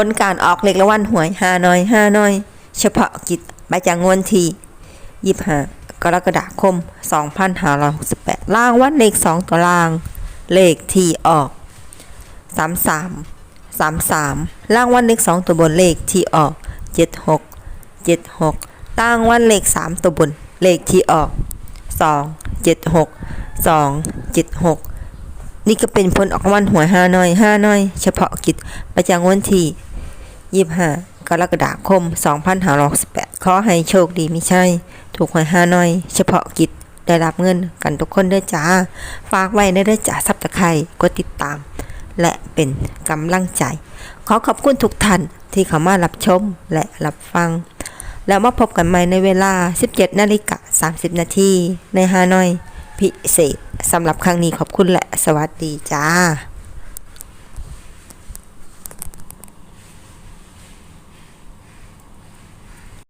ผลการออกเลขละวันหวยห้าน้อยห้าน้อย เฉพาะกิจประจำงวดที่ยี่ห้ากรกฎาคม 2568ล่างวันเลขสองตัวล่าง เลขที่ออก 33 33ล่างวันเลขสองตัวบนเลขที่ออก 76 76ล่างวันเลขสามตัวบนเลขที่ออก 2 76 2 76 นี่ก็เป็นผลออกรางวันหวยห้าน้อยห้าน้อย เฉพาะกิจประจำวันที่25กรกฎาคม 2568 ขอให้โชคดีไม่ใช่ ถูกหวยห้าน้อย เฉพาะกิจได้รับเงินกันทุกคนด้อจ้า ฝากไว้ในด้อจ้าซับตะไคร่กดติดตาม และเป็นกำลังใจ ขอขอบคุณทุกท่านที่เข้ามารับชมและรับฟัง แล้วมาพบกันใหม่ในเวลา 17 นาฬิกา 30 นาทีในฮานอย พิเศษสำหรับครั้งนี้ขอบคุณและสวัสดีจ้า